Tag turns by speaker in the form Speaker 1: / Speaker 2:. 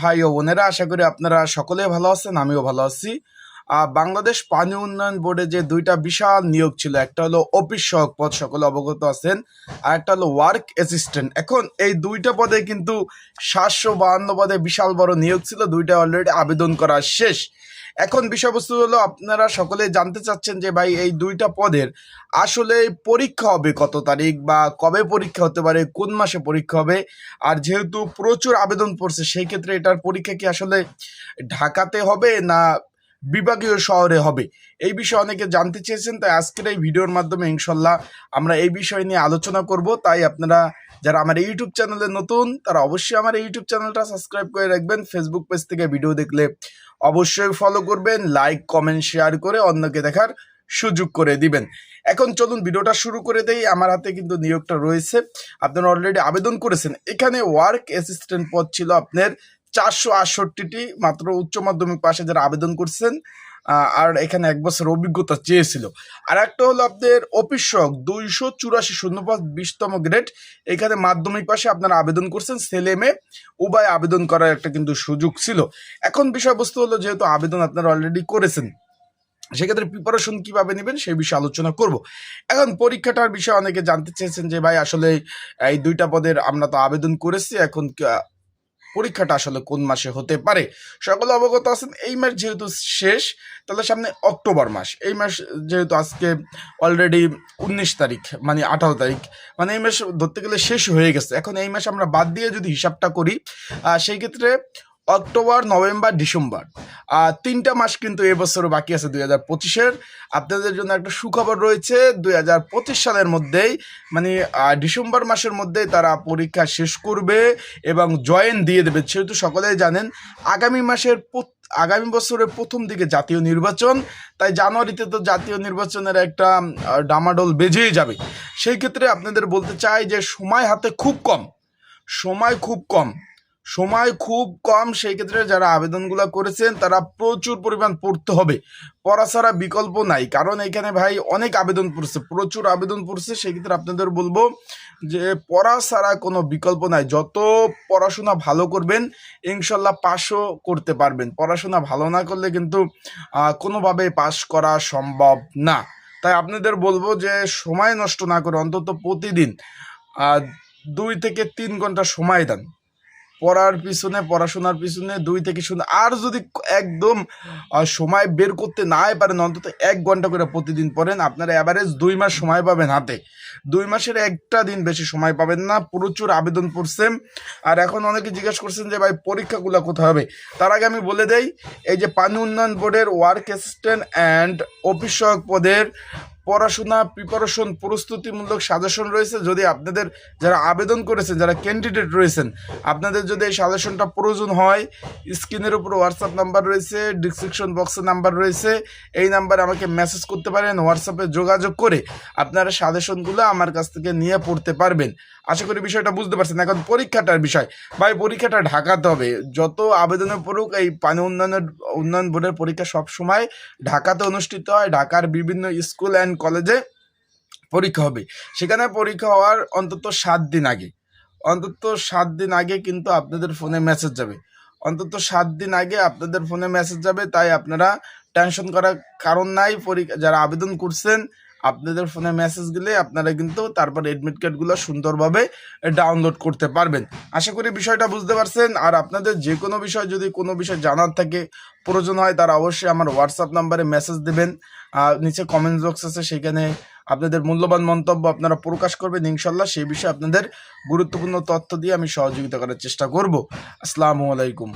Speaker 1: ভাই ও বোনেরা, আশা করি আপনারা সকলে ভালো আছেন, আমিও ভালো আছি। বাংলাদেশ পানি উন্নয়ন বোর্ডে যে দুইটা বিশাল নিয়োগ ছিল, একটা হলো অফিস সহক পদ সকলে অবগত আছেন, আর একটা হলো ওয়ার্ক অ্যাসিস্ট্যান্ট। এখন এই দুইটা পদে কিন্তু সাতশো বাহান্ন পদে বিশাল বড় নিয়োগ ছিল, দুইটা অলরেডি আবেদন করা শেষ। এখন বিষয়বস্তু হলো, আপনারা সকলে জানতে চাচ্ছেন যে ভাই, এই দুইটা পদের আসলে পরীক্ষা হবে কত তারিখ বা কবে পরীক্ষা হতে পারে, কোন মাসে পরীক্ষা হবে? আর যেহেতু প্রচুর আবেদন পড়ছে, সেই ক্ষেত্রে এটার পরীক্ষা কি আসলে ঢাকাতে হবে না বিভাগীয় শহরে হবে? এই বিষয়ে অনেকে জানতে চেয়েছেন, তাই আজকের এই ভিডিওর মাধ্যমে ইনশাল্লাহ আমরা এই বিষয় নিয়ে আলোচনা করব। তাই আপনারা যারা আমার ইউটিউব চ্যানেলে নতুন, তারা অবশ্যই আমার ইউটিউব চ্যানেলটা সাবস্ক্রাইব করে রাখবেন। ফেসবুক পেজ থেকে ভিডিও দেখলে অবশ্যই ফলো করবেন লাইক কমেন্ট শেয়ার করে অন্যকে দেখার সুযোগ করে দিবেন। এখন চলুন ভিডিওটা শুরু করে দেই। আমার হাতে কিন্তু নিয়োগটা রয়েছে। আপনারা অলরেডি আবেদন করেছেন। এখানে ওয়ার্ক অ্যাসিস্ট্যান্ট পদ ছিল আপনার চারশো আটষট্টিটি। মাত্র উচ্চ মাধ্যমিক পাশে যারা আবেদন করছেন আর এখানে এক বছর অভিজ্ঞতা চেয়েছিল। আর একটা হলো আপনাদের অফিস সহক দুইশো চুরাশি শূন্য পাঁচ বিশতম গ্রেড এখানে মাধ্যমিক পাশে আপনারা আবেদন করছেন, ছেলে মেয়ে, উভয় আবেদন করার একটা কিন্তু সুযোগ ছিল। এখন বিষয়বস্তু হলো যেহেতু আবেদন আপনারা অলরেডি করেছেন, সেক্ষেত্রে প্রিপারেশন কীভাবে নেবেন সেই বিষয়ে আলোচনা করব। এখন পরীক্ষাটার বিষয়ে অনেকে জানতে চেয়েছেন যে, ভাই আসলে এই দুইটা পদের আমরা তো আবেদন করেছি, এখন পরীক্ষাটা আসলে কোন মাসে হতে পারে? সকলে অবগত আছেন, এই মাস যেহেতু শেষ, তাহলে সামনে অক্টোবর মাস। এই মাস যেহেতু আজকে অলরেডি উনিশ তারিখ মানে আঠারো তারিখ মানে এই মাস ধরতে গেলে শেষ হয়ে গেছে। এখন এই মাস আমরা বাদ দিয়ে যদি হিসাবটা করি সেই ক্ষেত্রে অক্টোবর, নভেম্বর, ডিসেম্বর। তিনটা মাস কিন্তু এবছর বাকি আছে দুই হাজার পঁচিশের। আপনাদের জন্য একটা সুখবর রয়েছে, দুই হাজার পঁচিশ সালের মধ্যেই মানে ডিসেম্বর মাসের মধ্যেই তারা পরীক্ষা শেষ করবে এবং জয়েন দিয়ে দেবে। সেহেতু সকলেই জানেন, আগামী মাসের আগামী বছরের প্রথম দিকে জাতীয় নির্বাচন, তাই জানুয়ারিতে তো জাতীয় নির্বাচনের একটা ডামাডোল বেজেই যাবে। সেই ক্ষেত্রে আপনাদের বলতে চাই যে, সময় হাতে খুব কম, সময় খুব কম। সময় খুব কম, সেই ক্ষেত্রে যারা আবেদনগুলো করেছেন, তারা প্রচুর পরিমাণ পড়তে হবে। পড়া ছাড়া বিকল্প নাই। কারণ এখানে ভাই অনেক আবেদন পড়ছে, প্রচুর আবেদন পড়ছে। সেই ক্ষেত্রে আপনাদের বলব যে, পড়া ছাড়া কোনো বিকল্প নাই। যত পড়াশোনা ভালো করবেন, ইনশাল্লাহ পাশও করতে পারবেন। পড়াশোনা ভালো না করলে কিন্তু কোনোভাবে পাশ করা সম্ভব না। তাই আপনাদের বলব যে, সময় নষ্ট না করে অন্তত প্রতিদিন দুই থেকে তিন ঘণ্টা সময় দেন। পড়ার পিছনে, পড়াশোনার পিছনে, দুই থেকে শুনে আর যদি একদম সময় বের করতে নাই পারেন, অন্তত এক ঘণ্টা করে প্রতিদিন পড়েন, আপনারা অ্যাভারেজ দুই মাস সময় পাবেন হাতে। দুই মাসের একটা দিন বেশি সময় পাবেন না, প্রচুর আবেদন পড়ছেন আর এখন অনেকে জিজ্ঞেস করছেন যে, ভাই, পরীক্ষাগুলো কোথায় হবে? তার আগে আমি বলে দেই, এই যে পানি উন্নয়ন বোর্ডের ওয়ার্ক অ্যাসিস্ট্যান্ট অ্যান্ড অফিস সহায়ক পদের পড়াশোনা প্রিপারেশন প্রস্তুতিমূলক সাজেশন রয়েছে। যদি আপনাদের যারা আবেদন করেছেন, যারা ক্যান্ডিডেট রয়েছেন, আপনাদের যদি এই সাজেশনটা প্রয়োজন হয় স্ক্রিনের উপর হোয়াটসঅ্যাপ নাম্বার রয়েছে ডিসক্রিপশন বক্সে নাম্বার রয়েছে। এই নাম্বারে আমাকে মেসেজ করতে পারেন হোয়াটসঅ্যাপে যোগাযোগ করে আপনারা সাজেশনগুলো আমার কাছ থেকে নিয়ে পড়তে পারবেন। আশা করি বিষয়টা বুঝতে পারছেন। এখন পরীক্ষাটার বিষয়। বা এই পরীক্ষাটা ঢাকাতে হবে। যত আবেদনে পড়ুক, এই পানি উন্নয়নের, উন্নয়ন বোর্ডের পরীক্ষা সবসময় ঢাকাতে অনুষ্ঠিত হয়। ঢাকার বিভিন্ন স্কুল অ্যান্ড কলেজে পরীক্ষা হবে। সেখানে পরীক্ষা হওয়ার অন্তত সাত দিন আগে। অন্তত সাত দিন আগে কিন্তু আপনাদের ফোনে মেসেজ যাবে। অন্তত সাত দিন আগে আপনাদের ফোনে মেসেজ যাবে, তাই আপনারা টেনশন করার কারণ নাই। পরীক্ষা যারা আবেদন করছেন আপনাদের ফোনে মেসেজ গেলে আপনারা কিন্তু তারপর এডমিট কার্ডগুলো সুন্দরভাবে ডাউনলোড করতে পারবেন। আশা করি বিষয়টা বুঝতে পারছেন। আর আপনাদের যে কোনো বিষয় যদি কোনো বিষয় জানার থাকে, প্রয়োজন হয় তারা অবশ্যই আমার হোয়াটসঅ্যাপ নাম্বারে মেসেজ দেবেন। নিচে কমেন্ট বক্স আছে, সেখানে আপনাদের মূল্যবান মন্তব্য আপনারা প্রকাশ করবেন। ইনশাল্লাহ সেই বিষয়ে আপনাদের গুরুত্বপূর্ণ তথ্য দিয়ে আমি সহযোগিতা করার চেষ্টা করব। আসসালামু আলাইকুম।